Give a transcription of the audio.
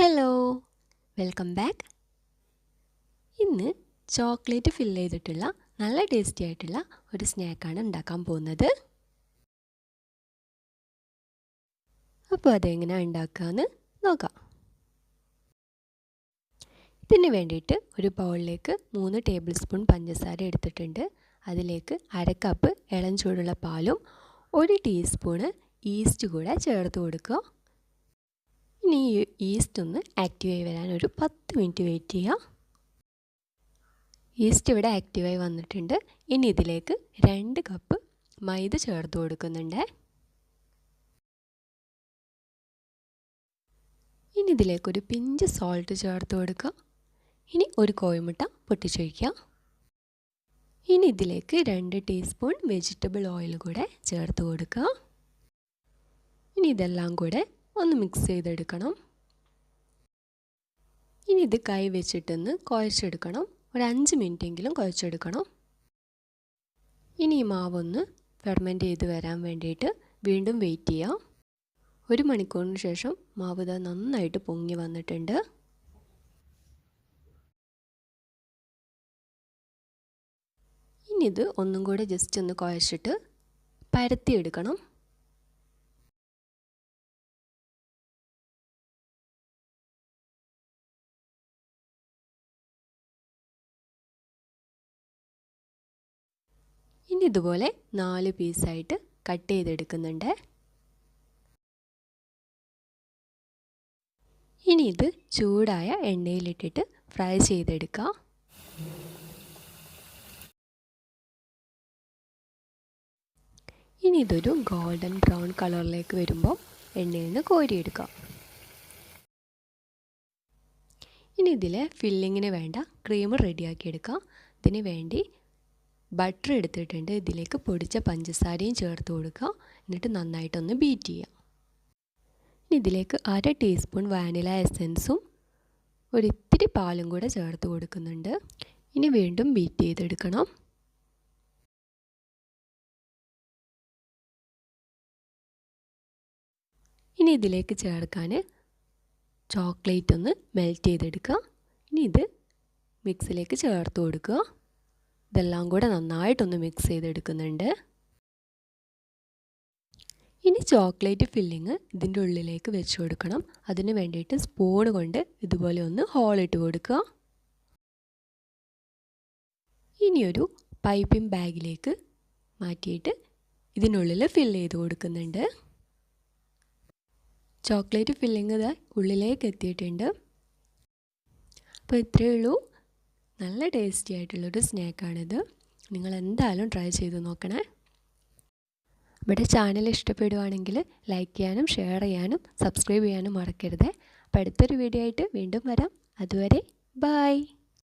Hello. Welcome back. ഇന്ന് chocolate fill ചെയ്തിട്ടുള്ള നല്ല ടേസ്റ്റി ആയിട്ടുള്ള ഒരു സ്നാക്കാണ് ഉണ്ടാക്കാൻ പോകുന്നത്. അപ്പോൾ അതെങ്ങനെയാണ് ഉണ്ടാക്കുകയെന്ന് നോക്കാം. ഇതിന് വേണ്ടിയിട്ട് ഒരു ബൗളിലേക്ക് മൂന്ന് ടേബിൾ സ്പൂൺ പഞ്ചസാര എടുത്തിട്ടുണ്ട്. അതിലേക്ക് അര കപ്പ് ഇളം ചൂടുള്ള പാലും ഒരു ടീസ്പൂണ് ഈസ്റ്റ് കൂടെ ചേർത്ത് കൊടുക്കുക. ഇനി ഈ ഈസ്റ്റ് ഒന്ന് ആക്റ്റീവായി വരാൻ ഒരു പത്ത് മിനിറ്റ് വെയിറ്റ് ചെയ്യുക ഈസ്റ്റ് ഇവിടെ ആക്റ്റീവായി വന്നിട്ടുണ്ട്. ഇനി ഇതിലേക്ക് രണ്ട് കപ്പ് മൈദ ചേർത്ത് കൊടുക്കുന്നുണ്ട്. ഇനി ഇതിലേക്കൊരു പിഞ്ച് സോൾട്ട് ചേർത്ത് കൊടുക്കുക ഇനി ഒരു കോഴിമുട്ട പൊട്ടിച്ചൊഴിക്കുക ഇനി ഇതിലേക്ക് രണ്ട് ടീസ്പൂൺ വെജിറ്റബിൾ ഓയിൽ കൂടെ ചേർത്ത് കൊടുക്കുക ഇനി ഇതെല്ലാം കൂടെ ഒന്ന് മിക്സ് ചെയ്തെടുക്കണം. ഇനി ഇത് കൈ വെച്ചിട്ടൊന്ന് കുഴച്ചെടുക്കണം. ഒരു അഞ്ച് മിനിറ്റെങ്കിലും കുഴച്ചെടുക്കണം. ഇനി ഈ മാവൊന്ന് ഫെർമെന്റ് ചെയ്ത് വരാൻ വേണ്ടിയിട്ട് വീണ്ടും വെയിറ്റ് ചെയ്യാം. ഒരു മണിക്കൂറിന് ശേഷം മാവ് ഇതാ നന്നായിട്ട് പൊങ്ങി വന്നിട്ടുണ്ട്. ഇനി ഇത് ഒന്നും കൂടെ ജസ്റ്റ് ഒന്ന് കുഴച്ചിട്ട് പരത്തിയെടുക്കണം. ഇനി ഇതുപോലെ നാല് പീസായിട്ട് കട്ട് ചെയ്തെടുക്കുന്നുണ്ട്. ഇനി ഇത് ചൂടായ എണ്ണയിലിട്ടിട്ട് ഫ്രൈ ചെയ്തെടുക്കാം. ഇനി ഇതൊരു ഗോൾഡൻ ബ്രൗൺ കളറിലേക്ക് വരുമ്പോൾ എണ്ണയിൽ നിന്ന് കോരിയെടുക്കാം. ഇനി ഇതിലെ ഫില്ലിങ്ങിന് വേണ്ട ക്രീം റെഡിയാക്കിയെടുക്കാം ഇതിന് വേണ്ടി ബട്ടർ എടുത്തിട്ടുണ്ട്. ഇതിലേക്ക് പൊടിച്ച പഞ്ചസാരയും ചേർത്ത് കൊടുക്കുക. എന്നിട്ട് നന്നായിട്ടൊന്ന് ബീറ്റ് ചെയ്യുക. ഇനി ഇതിലേക്ക് അര ടീസ്പൂൺ വാനില എസൻസും ഒരിത്തിരി പാലും കൂടെ ചേർത്ത് കൊടുക്കുന്നുണ്ട്. ഇനി വീണ്ടും ബീറ്റ് ചെയ്തെടുക്കണം. ഇനി ഇതിലേക്ക് ചേർക്കാൻ ചോക്ലേറ്റ് ഒന്ന് മെൽറ്റ് ചെയ്തെടുക്കുക. ഇനി ഇത് മിക്സിലേക്ക് ചേർത്ത് കൊടുക്കുക. ഇതെല്ലാം കൂടെ നന്നായിട്ടൊന്ന് മിക്സ് ചെയ്തെടുക്കുന്നുണ്ട്. ഇനി ചോക്ലേറ്റ് ഫില്ലിങ് ഇതിന്റെ ഉള്ളിലേക്ക് വെച്ച് കൊടുക്കണം. അതിന് വേണ്ടിയിട്ട് സ്പൂൺ കൊണ്ട് ഇതുപോലെ ഒന്ന് ഹോളിട്ട് കൊടുക്കുക. ഇനിയൊരു പൈപ്പിംഗ് ബാഗിലേക്ക് മാറ്റിയിട്ട് ഇതിനുള്ളിൽ ഫില്ല് ചെയ്ത് കൊടുക്കുന്നുണ്ട്. ചോക്ലേറ്റ് ഫില്ലിങ് ഉള്ളിലേക്ക് എത്തിയിട്ടുണ്ട്. അപ്പോൾ ഇത്രയേ ഉള്ളൂ. നല്ല ടേസ്റ്റി ആയിട്ടുള്ളൊരു സ്നാക്കാണിത്. നിങ്ങൾ എന്തായാലും ട്രൈ ചെയ്ത് നോക്കണേ. നമ്മുടെ ചാനൽ ഇഷ്ടപ്പെടുവാണെങ്കിൽ ലൈക്ക് ചെയ്യാനും ഷെയർ ചെയ്യാനും സബ്സ്ക്രൈബ് ചെയ്യാനും മറക്കരുത്. അപ്പോൾ അടുത്തൊരു വീഡിയോ ആയിട്ട് വീണ്ടും വരാം. അതുവരെ ബായ്